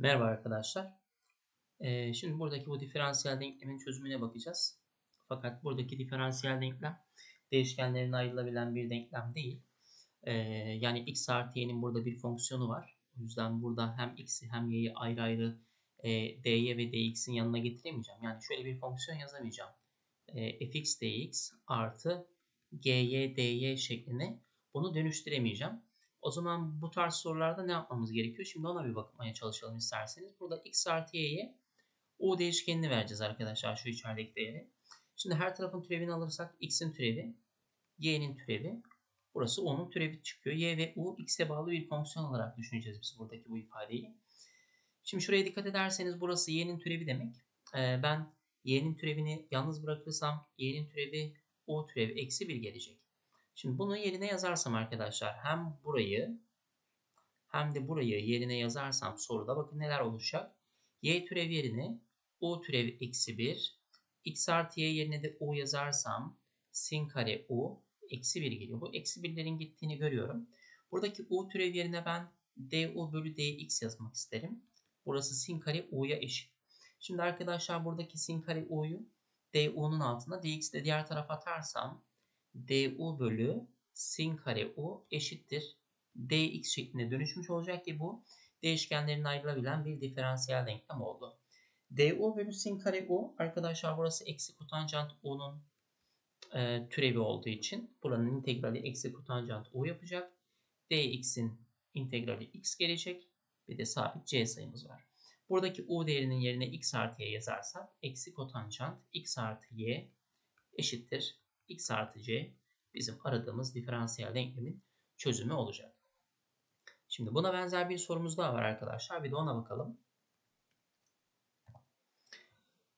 Merhaba arkadaşlar. Ee, şimdi buradaki bu diferansiyel denklemin çözümüne bakacağız. Fakat buradaki diferansiyel denklem değişkenlerin ayrılabilen bir denklem değil. Ee, yani x artı y'nin burada bir fonksiyonu var. O yüzden burada hem x'i hem y'yi ayrı ayrı e, dy ve dx'in yanına getiremeyeceğim. Yani şöyle bir fonksiyon yazamayacağım. E, fx dx artı gy dy şeklinde bunu dönüştüremeyeceğim. O zaman bu tarz sorularda ne yapmamız gerekiyor? Şimdi ona bir bakmaya çalışalım isterseniz. Burada x artı y'ye u değişkenini vereceğiz arkadaşlar şu içerideki değeri. Şimdi her tarafın türevini alırsak x'in türevi, y'nin türevi, burası u'nun türevi çıkıyor. y ve u x'e bağlı bir fonksiyon olarak düşüneceğiz biz buradaki bu ifadeyi. Şimdi şuraya dikkat ederseniz burası y'nin türevi demek. Ee, ben y'nin türevini yalnız bırakırsam y'nin türevi u türevi eksi 1 gelecek. Şimdi bunu yerine yazarsam arkadaşlar hem burayı hem de burayı yerine yazarsam soruda bakın neler olacak. Y türev yerine U türevi eksi 1. X artı Y yerine de U yazarsam sin kare U eksi 1 geliyor. Bu eksi 1'lerin gittiğini görüyorum. Buradaki U türev yerine ben du bölü dx yazmak isterim. Burası sin kare u'ya eşit. Şimdi arkadaşlar buradaki sin kare u'yu du'nun altına dx de diğer tarafa atarsam du bölü sin kare u eşittir dx şeklinde dönüşmüş olacak ki bu değişkenlerin ayrılabilen bir diferansiyel denklem oldu. du bölü sin kare u arkadaşlar burası eksi kotanjant u'nun e, türevi olduğu için buranın integrali eksi kotanjant u yapacak. dx'in integrali x gelecek. Bir de sabit c sayımız var. Buradaki u değerinin yerine x artı y yazarsak eksi kotanjant x artı y eşittir x artı c bizim aradığımız diferansiyel denklemin çözümü olacak. Şimdi buna benzer bir sorumuz daha var arkadaşlar. Bir de ona bakalım.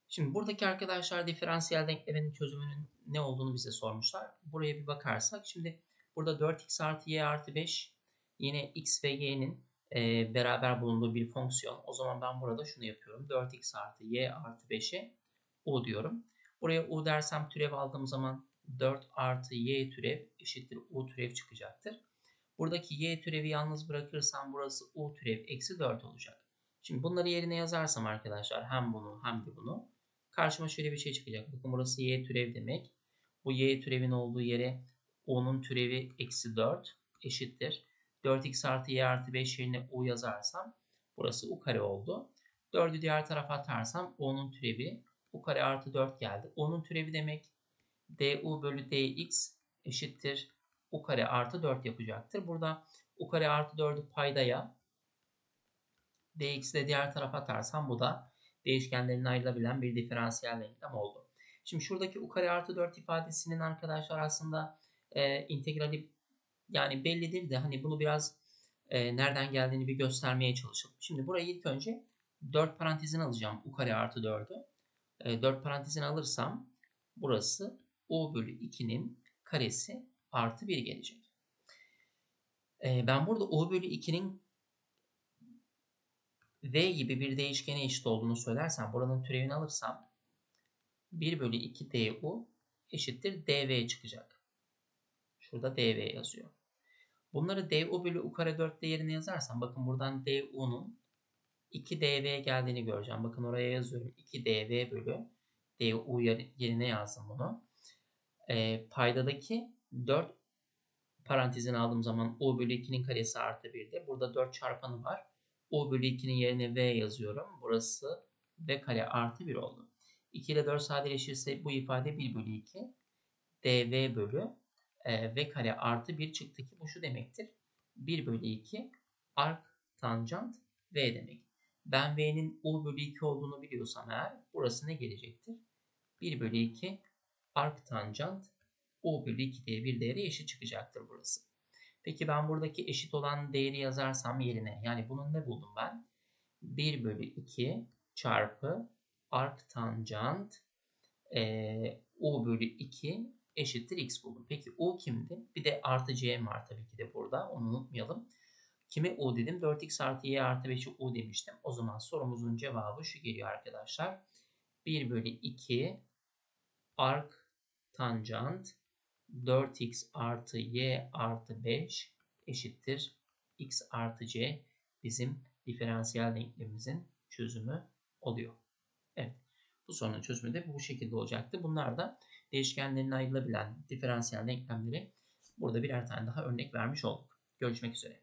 Şimdi buradaki arkadaşlar diferansiyel denklemin çözümünün ne olduğunu bize sormuşlar. Buraya bir bakarsak şimdi burada 4x artı y artı 5 yine x ve y'nin e, beraber bulunduğu bir fonksiyon. O zaman ben burada şunu yapıyorum. 4x artı y artı 5'e u diyorum. Buraya u dersem türev aldığım zaman 4 artı y türev eşittir u türev çıkacaktır. Buradaki y türevi yalnız bırakırsam burası u türev eksi 4 olacak. Şimdi bunları yerine yazarsam arkadaşlar hem bunu hem de bunu karşıma şöyle bir şey çıkacak. Bakın burası y türev demek. Bu y türevin olduğu yere u'nun türevi eksi 4 eşittir. 4x artı y artı 5 yerine u yazarsam burası u kare oldu. 4'ü diğer tarafa atarsam u'nun türevi u kare artı 4 geldi. u'nun türevi demek du bölü dx eşittir u kare artı 4 yapacaktır. Burada u kare artı 4'ü paydaya dx'i de diğer tarafa atarsam bu da değişkenlerin ayrılabilen bir diferansiyel denklem oldu. Şimdi şuradaki u kare artı 4 ifadesinin arkadaşlar aslında e, integrali yani bellidir de hani bunu biraz e, nereden geldiğini bir göstermeye çalışalım. Şimdi burayı ilk önce 4 parantezine alacağım u kare artı 4'ü. E, 4 parantezine alırsam burası u bölü 2'nin karesi artı 1 gelecek. Ee, ben burada u bölü 2'nin v gibi bir değişkene eşit olduğunu söylersem buranın türevini alırsam 1 bölü 2 du eşittir dv çıkacak. Şurada dv yazıyor. Bunları du bölü u kare 4 yerine yazarsam bakın buradan du'nun 2 dv geldiğini göreceğim. Bakın oraya yazıyorum. 2 dv bölü du yerine yazdım bunu e, paydadaki 4 parantezine aldığım zaman u bölü 2'nin karesi artı 1'de. Burada 4 çarpanı var. u bölü 2'nin yerine v yazıyorum. Burası v kare artı 1 oldu. 2 ile 4 sadeleşirse bu ifade 1 bölü 2 dv bölü e, v kare artı 1 çıktı ki bu şu demektir. 1 bölü 2 ark tanjant v demek. Ben v'nin u bölü 2 olduğunu biliyorsam eğer burası ne gelecektir? 1 bölü 2 ark tanjant u bölü 2 diye bir değeri eşit çıkacaktır burası. Peki ben buradaki eşit olan değeri yazarsam yerine yani bunun ne buldum ben? 1 bölü 2 çarpı ark tanjant e, u bölü 2 eşittir x buldum. Peki u kimdi? Bir de artı c var tabii ki de burada onu unutmayalım. Kime u dedim? 4x artı y artı 5'i u demiştim. O zaman sorumuzun cevabı şu geliyor arkadaşlar. 1 bölü 2 ark tanjant 4x artı y artı 5 eşittir x artı c bizim diferansiyel denklemimizin çözümü oluyor. Evet. Bu sorunun çözümü de bu şekilde olacaktı. Bunlar da değişkenlerine ayrılabilen diferansiyel denklemleri burada birer tane daha örnek vermiş olduk. Görüşmek üzere.